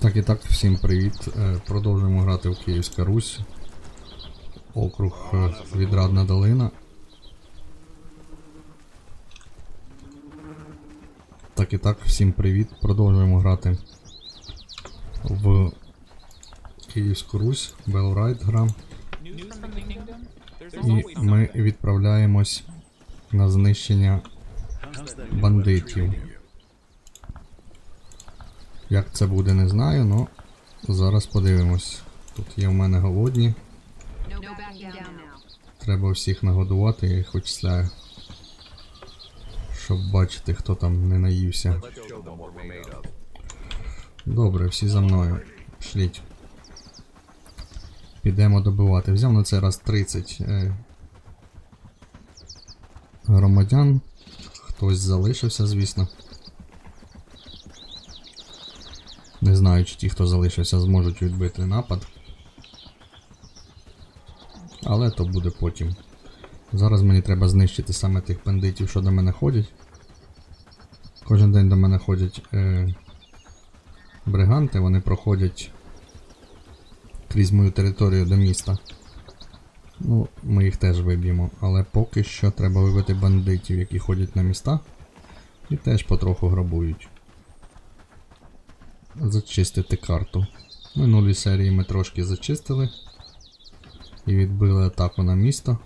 Так і так, всім привіт. Е, Продовжуємо грати в Київська Русь. Округ е, Відрадна Долина. Так і так, всім привіт. Продовжуємо грати в Київську Русь. Белрайт гра. І ми відправляємось на знищення бандитів. Як це буде, не знаю, але зараз подивимось. Тут є в мене голодні. Треба всіх нагодувати, я їх вичисляю. Щоб бачити, хто там не наївся. Добре, всі за мною. Шліть. Підемо добивати. Взяв на цей раз 30 е, громадян. Хтось залишився, звісно. Не знаю, чи ті, хто залишився, зможуть відбити напад. Але то буде потім. Зараз мені треба знищити саме тих бандитів, що до мене ходять. Кожен день до мене ходять е, бриганти, вони проходять крізь мою територію до міста. Ну, ми їх теж виб'ємо, але поки що треба вибити бандитів, які ходять на міста і теж потроху грабують. Зачистити карту. В минулій серії ми трошки зачистили і відбили атаку на місто.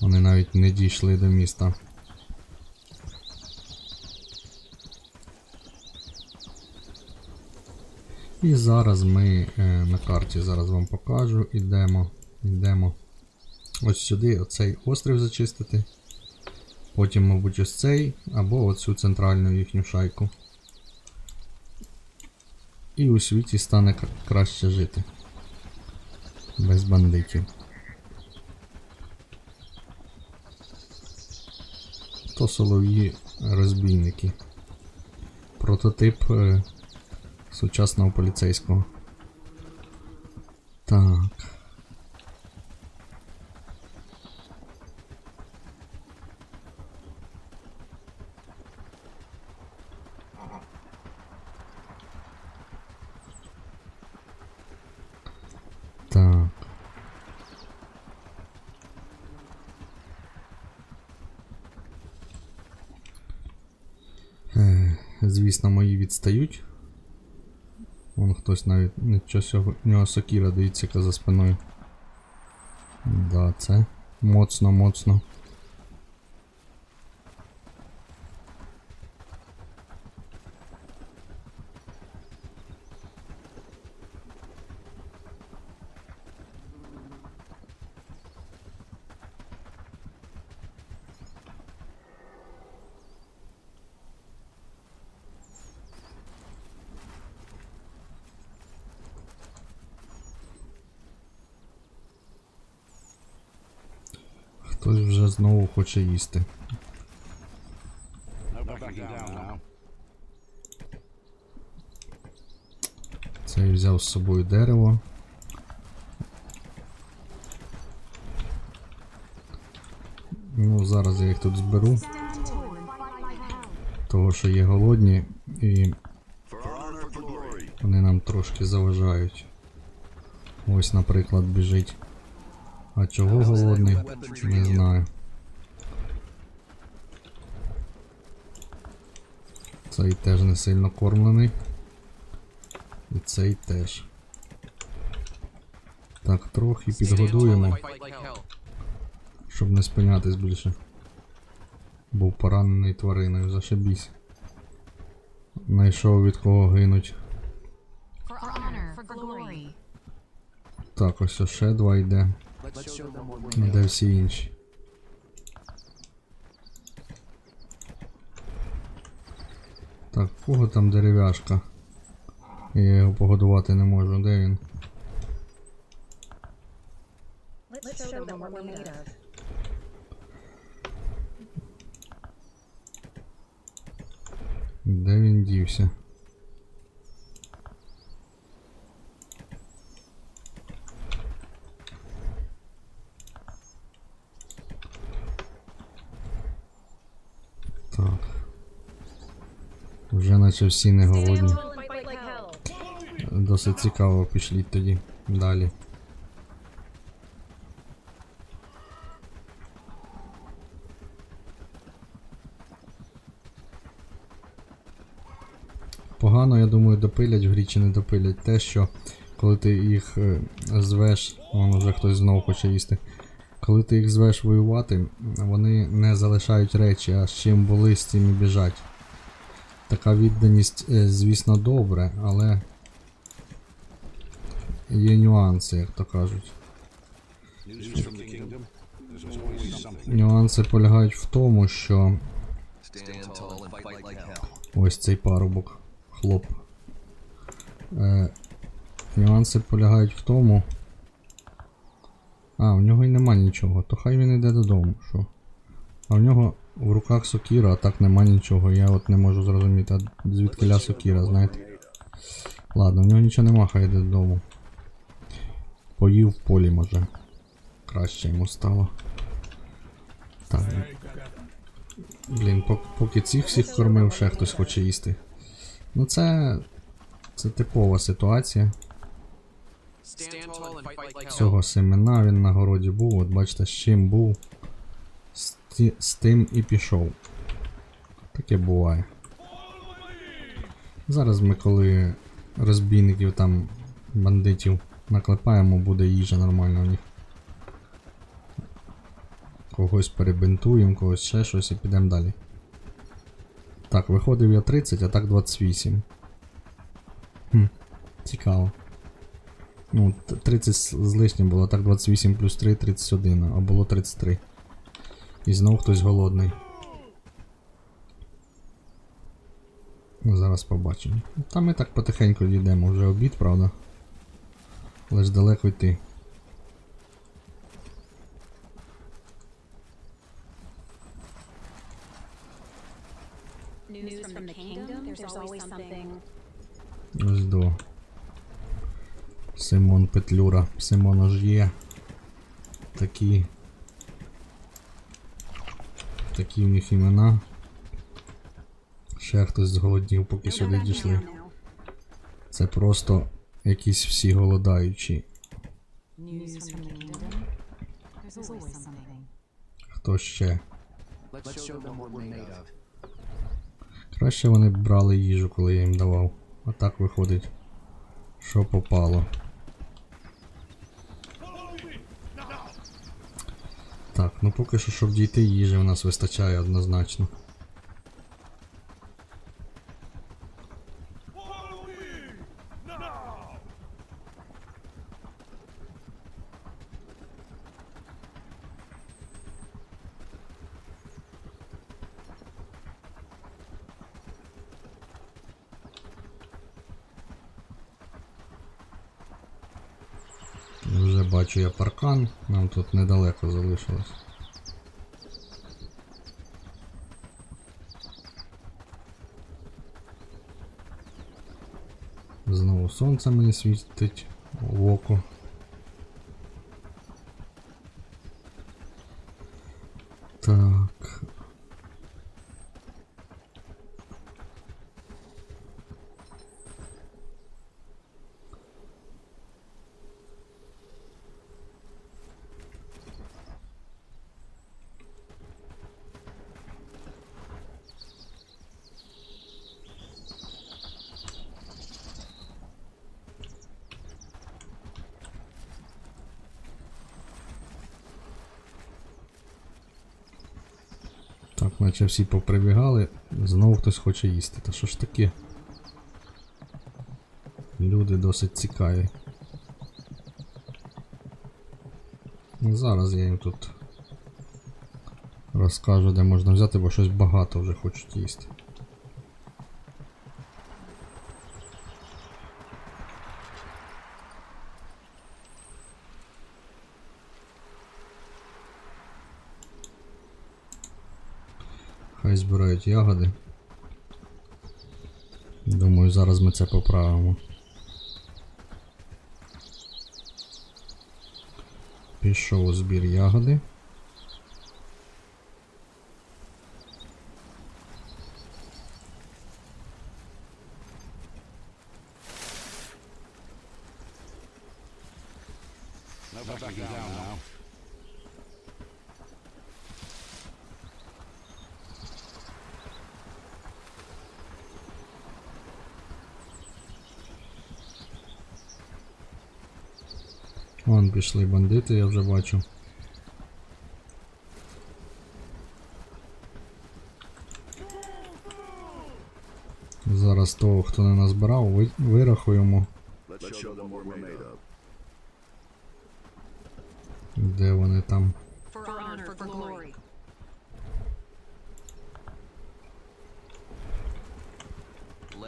Вони навіть не дійшли до міста. І зараз ми е, на карті зараз вам покажу. Ідемо, йдемо ось сюди, оцей острів зачистити. Потім, мабуть, ось цей, або оцю центральну їхню шайку. І у світі стане краще жити. Без бандитів. То солов'ї розбійники. Прототип е, сучасного поліцейського. Так. Е, Звісно, мої відстають. Вон хтось навіть нічого сього, в нього сокіра, дивіться, за спиною. Да, це моцно, моцно. Хтось вже знову хоче їсти. Цей взяв з собою дерево. Ну, зараз я їх тут зберу. Того, що є голодні і вони нам трошки заважають. Ось, наприклад, біжить. А чого голодний? Не знаю. Цей теж не сильно кормлений. І цей теж. Так, трохи підгодуємо, щоб не спинятись більше. Був поранений твариною, зашибісь. Найшов від кого гинуть. For honor, for glory. Так, ось ще два йде. Ну, Де всі? Так, кого там дерев'яшка? Я його погодувати не можу, де він? Де він дівся? Так. Вже наче всі не голодні. Досить цікаво, пішліть тоді далі. Погано, я думаю, допилять в грі чи не допилять те, що коли ти їх е, звеш, вон вже хтось знов хоче їсти. Коли ти їх звеш воювати, вони не залишають речі, а з чим були, з цим і біжать. Така відданість, е, звісно, добре, але є нюанси, як то кажуть. Нюанси полягають в тому, що ось цей парубок, хлоп. Е, нюанси полягають в тому. А, в нього й нема нічого, то хай він йде додому, що. А в нього в руках сокіра, а так нема нічого. Я от не можу зрозуміти, а звідки ля сокіра, знаєте. Ладно, в нього нічого нема, хай йде додому. Поїв в полі, може. Краще йому стало. Так. Блін, поки цих всіх кормив, ще хтось хоче їсти. Ну це. Це типова ситуація. Цього семена він на городі був, от бачите, з чим був. З, тим і пішов. Таке буває. Зараз ми коли розбійників там бандитів наклепаємо, буде їжа нормальна в них. Когось перебинтуємо, когось ще щось і підемо далі. Так, виходив я 30, а так 28. Хм, цікаво. Ну, 30 з з лишнім було, а так 28 плюс 3 31, а було 33. І знов хтось голодний. Ну, зараз побачимо. Та ми так потихеньку йдемо, вже обід, правда? Але ж далеко йти. Ось до. Симон Петлюра. Симона ж є. Такі. Такі в них імена. Ще хтось зголоднів, поки сюди дійшли. Це просто якісь всі голодаючі. Хто ще? Краще вони брали їжу, коли я їм давав. А так виходить, що попало. Так, ну поки що, щоб дійти, їжі в нас вистачає однозначно. Вже бачу я паркан, нам тут недалеко залишилось. Знову сонце мені світить в око. Так. Так, наче всі поприбігали, знову хтось хоче їсти. Та що ж таке? Люди досить цікаві. Ну, Зараз я їм тут розкажу, де можна взяти, бо щось багато вже хочуть їсти. Хай збирають ягоди. Думаю, зараз ми це поправимо. Пішов збір ягоди. Вон пішли бандити, я вже бачу. Зараз того, хто не назбирав, вирахуємо, де вони там. For honor, for glory.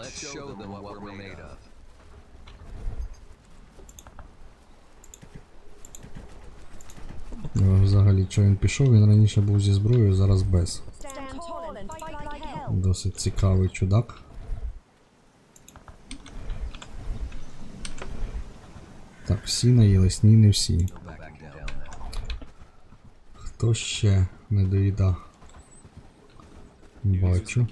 Let's show them what we're made of. Е, Взагалі, що він пішов, він раніше був зі зброєю, зараз без. Досить цікавий чудак. Так, всі наїлись, ні, не всі. Хто ще не доїда? Бачу.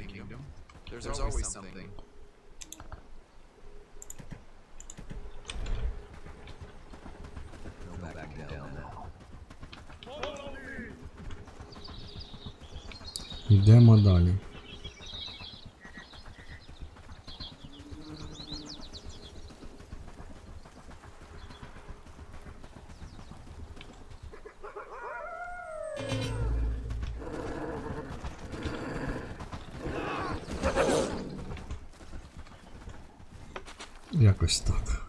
Йдемо далі. Якось так.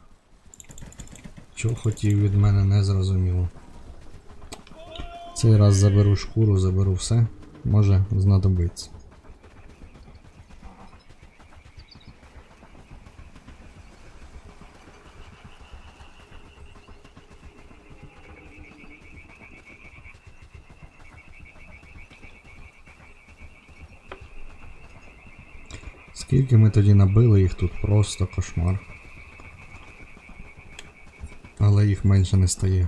Чого хотів від мене не зрозуміло. Цей раз заберу шкуру, заберу все. Може знадобиться. Скільки ми тоді набили їх тут просто кошмар. Але їх менше не стає.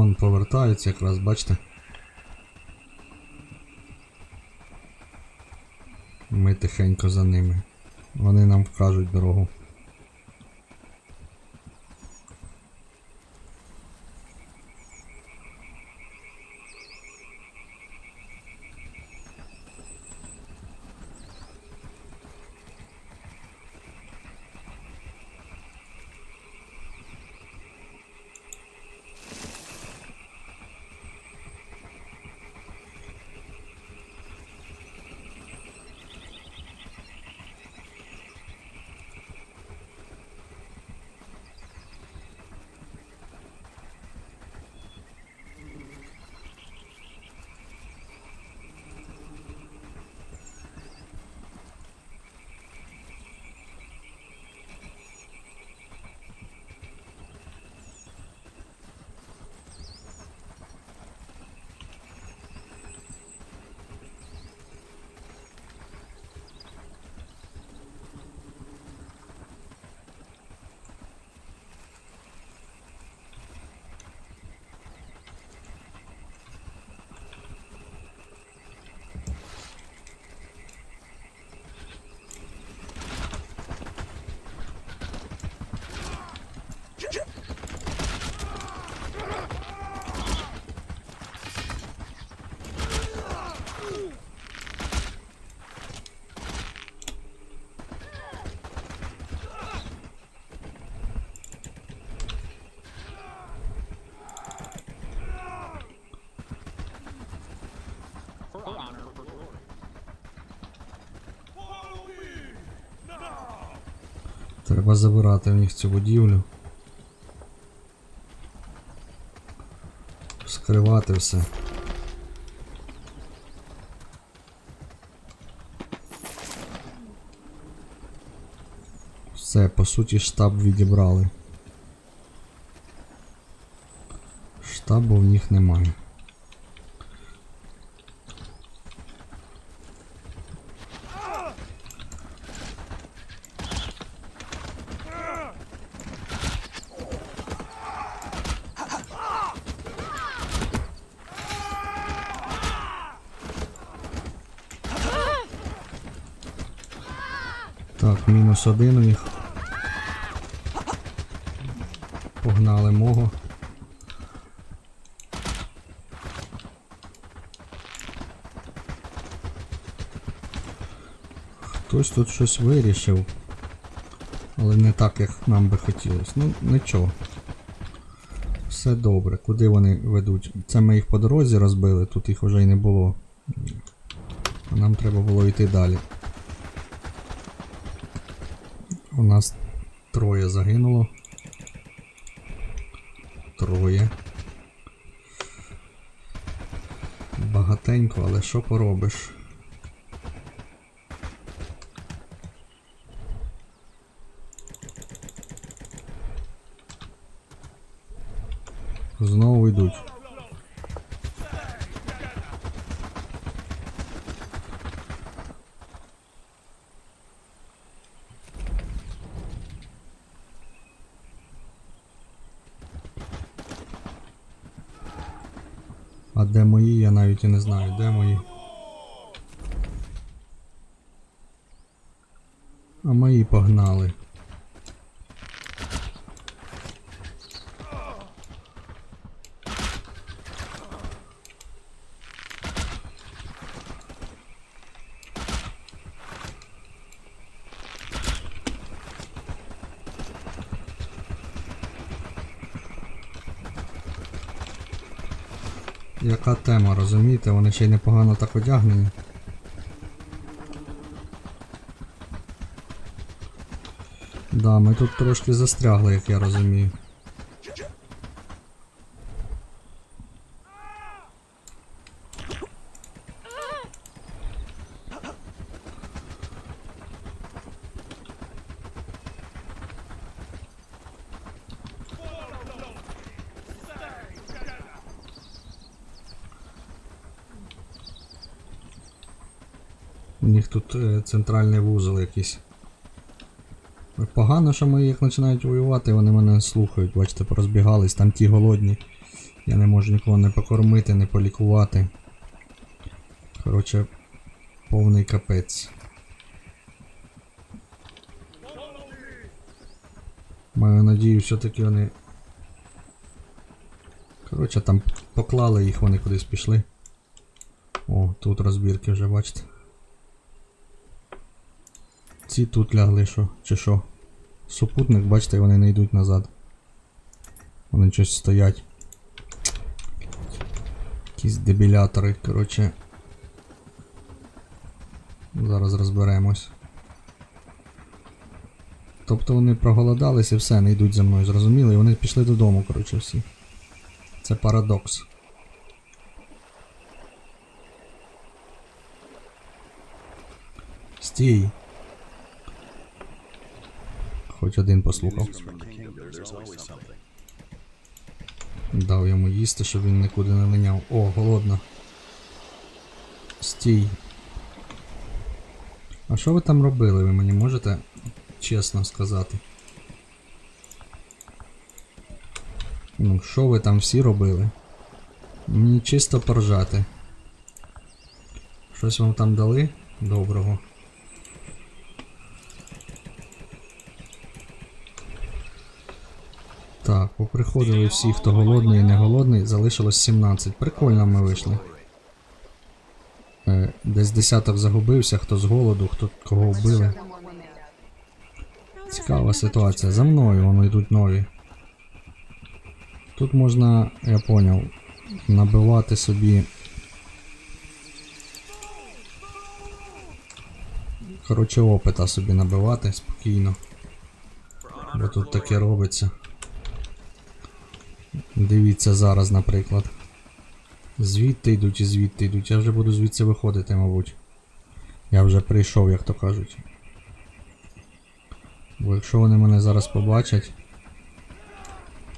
Вон повертаються якраз, бачите? Ми тихенько за ними. Вони нам вкажуть дорогу. Треба забирати в них цю будівлю. Скривати все. Все, по суті, штаб відібрали. Штабу в них немає. Так, мінус один у них. Погнали мого. Хтось тут щось вирішив. Але не так, як нам би хотілося. Ну, нічого. Все добре. Куди вони ведуть? Це ми їх по дорозі розбили, тут їх вже й не було. А нам треба було йти далі. У нас троє загинуло. Троє. Багатенько, але що поробиш? Знову йдуть. А де мої, я навіть і не знаю, де мої. А мої погнали. Яка тема, розумієте? Вони ще й непогано так одягнені. Да, ми тут трошки застрягли, як я розумію. У них тут е, центральний вузол якийсь. Погано, що ми їх починають воювати, вони мене слухають, бачите, порозбігались, там ті голодні. Я не можу нікого не покормити, не полікувати. Коротше, повний капець. Маю надію, все-таки вони. Коротше, там поклали їх, вони кудись пішли. О, тут розбірки вже, бачите. Ці тут лягли, що? Чи що? Супутник, бачите, вони не йдуть назад. Вони щось стоять. Якісь дебілятори, коротше. Зараз розберемось. Тобто вони проголодались і все, не йдуть за мною, зрозуміли? І вони пішли додому, коротше, всі. Це парадокс. Стій. Хоч один послухав. Дав йому їсти, щоб він нікуди не линяв. О, голодно. Стій. А що ви там робили? Ви мені можете чесно сказати? Ну, що ви там всі робили? Мені чисто поржати. Щось вам там дали? Доброго. Так, поприходили всі, хто голодний і не голодний, залишилось 17. Прикольно ми вийшли. Е, десь десяток загубився, хто з голоду, хто кого вбили. Цікава ситуація. За мною воно йдуть нові. Тут можна, я поняв, набивати собі. Коротше, опита собі набивати спокійно. Бо тут таке робиться. Дивіться зараз, наприклад. Звідти йдуть і звідти йдуть. Я вже буду звідси виходити, мабуть. Я вже прийшов, як то кажуть. Бо якщо вони мене зараз побачать.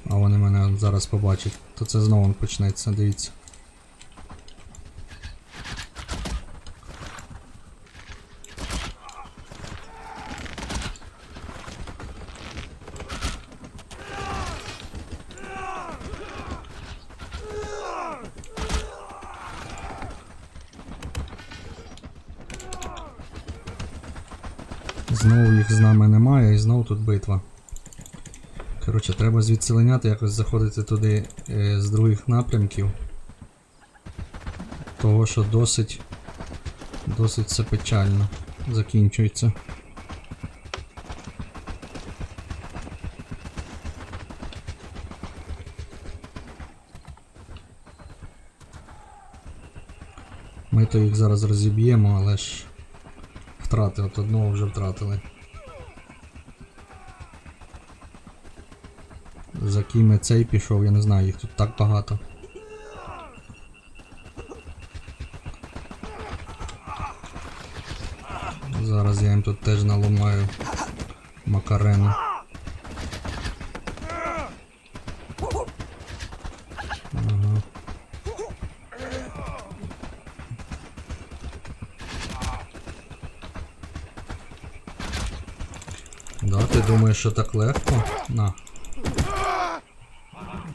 А вони мене зараз побачать. То це знову почнеться, дивіться. Знову їх з нами немає і знову тут битва. Коротше, треба звідси линяти, якось заходити туди е, з других напрямків. Того, що досить. Досить все печально закінчується. Ми то їх зараз розіб'ємо, але ж втрати от одного вже втратили. За ким цей пішов, я не знаю, їх тут так багато. Зараз я їм тут теж наламаю макарену. Думаєш, що так легко? На.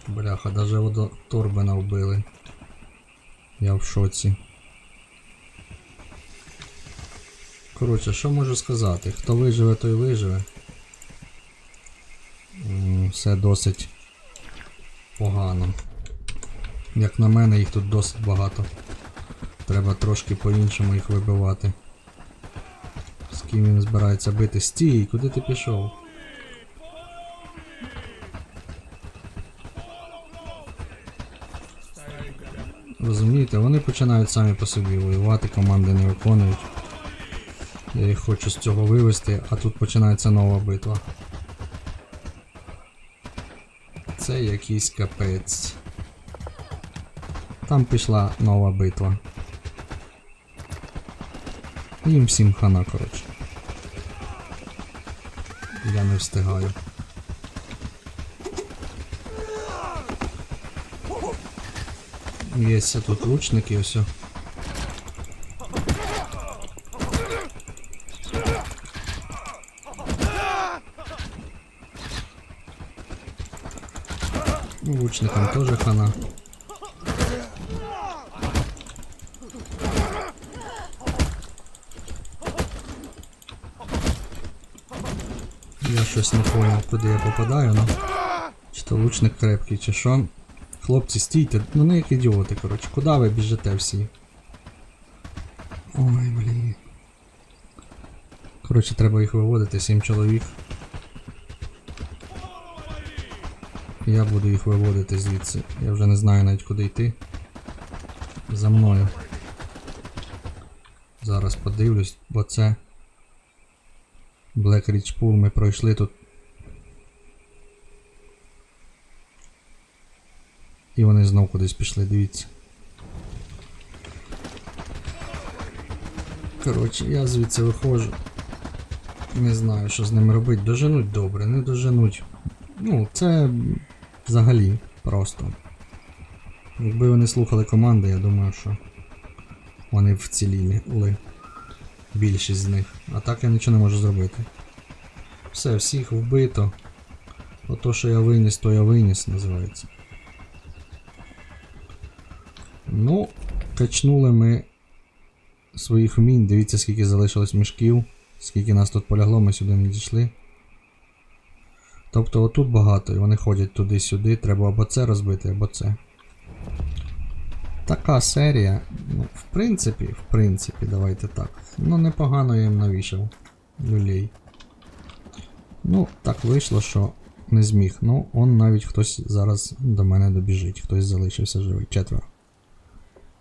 Бляха, даже водо Торбена вбили. Я в шоці. Коротше, що можу сказати? Хто виживе, той виживе. Все досить погано. Як на мене, їх тут досить багато. Треба трошки по-іншому їх вибивати. З ким він збирається бити? Стій, куди ти пішов? Розумієте, вони починають самі по собі воювати, команди не виконують. Я їх хочу з цього вивести, а тут починається нова битва. Це якийсь капець. Там пішла нова битва. Їм всім хана, коротше. Я не встигаю. Є тут лучники, ось. о. Ну, Лучникам тоже хана. Я щось не понял, куди я попадаю, ну. Чи то лучник крепкий, чи що. Хлопці, стійте, ну не як ідіоти, коротше, куди ви біжите всі? Ой, блін. Коротше, треба їх виводити, сім чоловік. Я буду їх виводити звідси. Я вже не знаю навіть куди йти. За мною. Зараз подивлюсь, бо це. Black Ridge Pool ми пройшли тут. І вони знов кудись пішли, дивіться. Коротше, я звідси виходжу. Не знаю, що з ними робити. Доженуть добре, не доженуть. Ну, це взагалі просто. Якби вони слухали команди, я думаю, що вони вціліли. Більшість з них. А так я нічого не можу зробити. Все, всіх вбито. Ото, що я виніс, то я виніс, називається. Ну, качнули ми своїх вмінь. Дивіться, скільки залишилось мішків, скільки нас тут полягло, ми сюди не дійшли. Тобто отут багато, і вони ходять туди-сюди, треба або це розбити, або це. Така серія, ну, в принципі, в принципі, давайте так. Ну, непогано я їм навішав люлей. Ну, так вийшло, що не зміг. Ну, он навіть хтось зараз до мене добіжить, хтось залишився живий, четверо.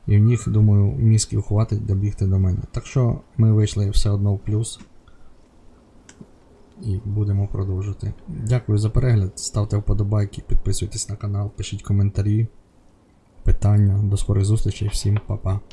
І в них, думаю, мізків хватить добігти до мене. Так що ми вийшли все одно в плюс. І будемо продовжити. Дякую за перегляд. Ставте вподобайки, підписуйтесь на канал, пишіть коментарі, питання. До скорих зустрічей, всім па-па.